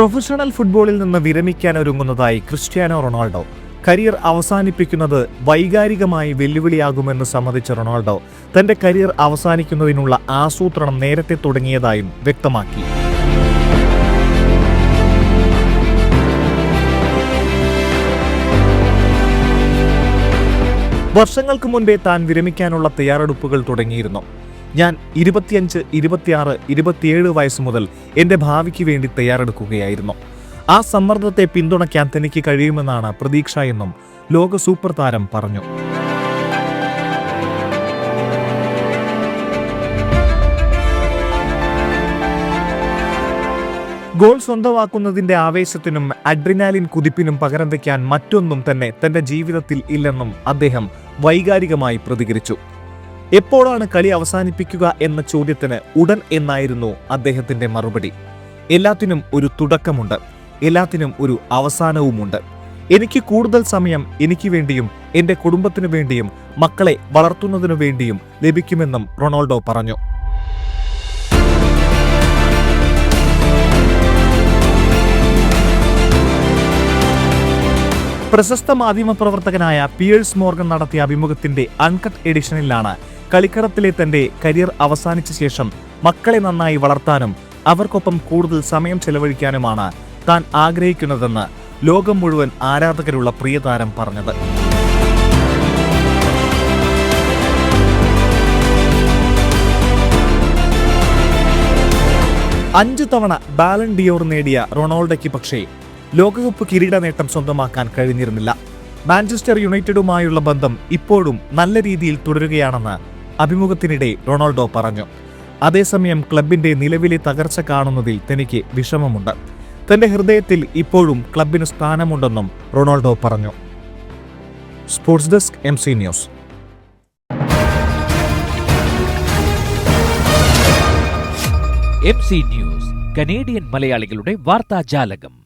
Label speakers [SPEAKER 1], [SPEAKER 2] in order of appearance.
[SPEAKER 1] Professional ഫുട്ബോളിൽ നിന്ന് വിരമിക്കാൻ ഒരുങ്ങുന്നതായി ക്രിസ്ത്യാനോ റൊണാൾഡോ. കരിയർ അവസാനിപ്പിക്കുന്നത് വൈകാരികമായി വെല്ലുവിളിയാകുമെന്ന് സമ്മതിച്ച റൊണാൾഡോ തന്റെ കരിയർ അവസാനിക്കുന്നതിനുള്ള ആസൂത്രണം നേരത്തെ തുടങ്ങിയതായും വ്യക്തമാക്കി. വർഷങ്ങൾക്ക് മുൻപേ താൻ വിരമിക്കാനുള്ള തയ്യാറെടുപ്പുകൾ തുടങ്ങിയിരുന്നു. ഞാൻ ഇരുപത്തിയഞ്ച് ഇരുപത്തിയാറ് ഇരുപത്തിയേഴ് വയസ്സ് മുതൽ എന്റെ ഭാവിക്ക് വേണ്ടി തയ്യാറെടുക്കുകയായിരുന്നു. ആ സമ്മർദ്ദത്തെ പിന്തുണയ്ക്കാൻ തനിക്ക് കഴിയുമെന്നാണ് പ്രതീക്ഷ എന്നും ലോക സൂപ്പർ താരം പറഞ്ഞു. ഗോൾ സ്വന്തമാക്കുന്നതിന്റെ ആവേശത്തിനും അഡ്രിനാലിൻ കുതിപ്പിനും പകരം വയ്ക്കാൻ മറ്റൊന്നും തന്നെ തന്റെ ജീവിതത്തിൽ ഇല്ലെന്നും അദ്ദേഹം വൈകാരികമായി പ്രതികരിച്ചു. എപ്പോഴാണ് കളി അവസാനിപ്പിക്കുക എന്ന ചോദ്യത്തിന് ഉടൻ എന്നായിരുന്നു അദ്ദേഹത്തിന്റെ മറുപടി. എല്ലാത്തിനും ഒരു തുടക്കമുണ്ട്. എല്ലാത്തിനും ഒരു അവസാനവുമുണ്ട്. എനിക്ക് കൂടുതൽ സമയം എനിക്ക് വേണ്ടിയും എന്റെ കുടുംബത്തിനു വേണ്ടിയും മക്കളെ വളർത്തുന്നതിനു വേണ്ടിയും ലഭിക്കുമെന്നും റൊണാൾഡോ പറഞ്ഞു. പ്രശസ്ത മാധ്യമപ്രവർത്തകനായ പിയേഴ്സ് മോർഗൻ നടത്തിയ അഭിമുഖത്തിന്റെ അൺകട്ട് എഡിഷനിലാണ് കളിക്കളത്തിലെ തന്റെ കരിയർ അവസാനിച്ച ശേഷം മക്കളെ നന്നായി വളർത്താനും അവർക്കൊപ്പം കൂടുതൽ സമയം ചെലവഴിക്കാനുമാണ് താൻ ആഗ്രഹിക്കുന്നതെന്ന് ലോകം മുഴുവൻ ആരാധകരുള്ള പ്രിയതാരം പറഞ്ഞത്. അഞ്ചു തവണ ബാലൻ ഡിയോർ നേടിയ റൊണാൾഡോയ്ക്ക് പക്ഷേ ലോകകപ്പ് കിരീട നേട്ടം സ്വന്തമാക്കാൻ കഴിഞ്ഞിരുന്നില്ല. മാഞ്ചസ്റ്റർ യുണൈറ്റഡുമായുള്ള ബന്ധം ഇപ്പോഴും നല്ല രീതിയിൽ തുടരുകയാണെന്ന് അഭിമുഖത്തിനിടെ റൊണാൾഡോ പറഞ്ഞു. അതേസമയം ക്ലബിന്റെ നിലവിലെ തകർച്ച കാണുന്നതിൽ തനിക്ക് വിഷമമുണ്ട്. തന്റെ ഹൃദയത്തിൽ ഇപ്പോഴും ക്ലബിന് സ്ഥാനമുണ്ടെന്നും റൊണാൾഡോ പറഞ്ഞു. Sports desk M C news.
[SPEAKER 2] M C news Canadian മലയാളികളുടെ വാർത്താജാലകം.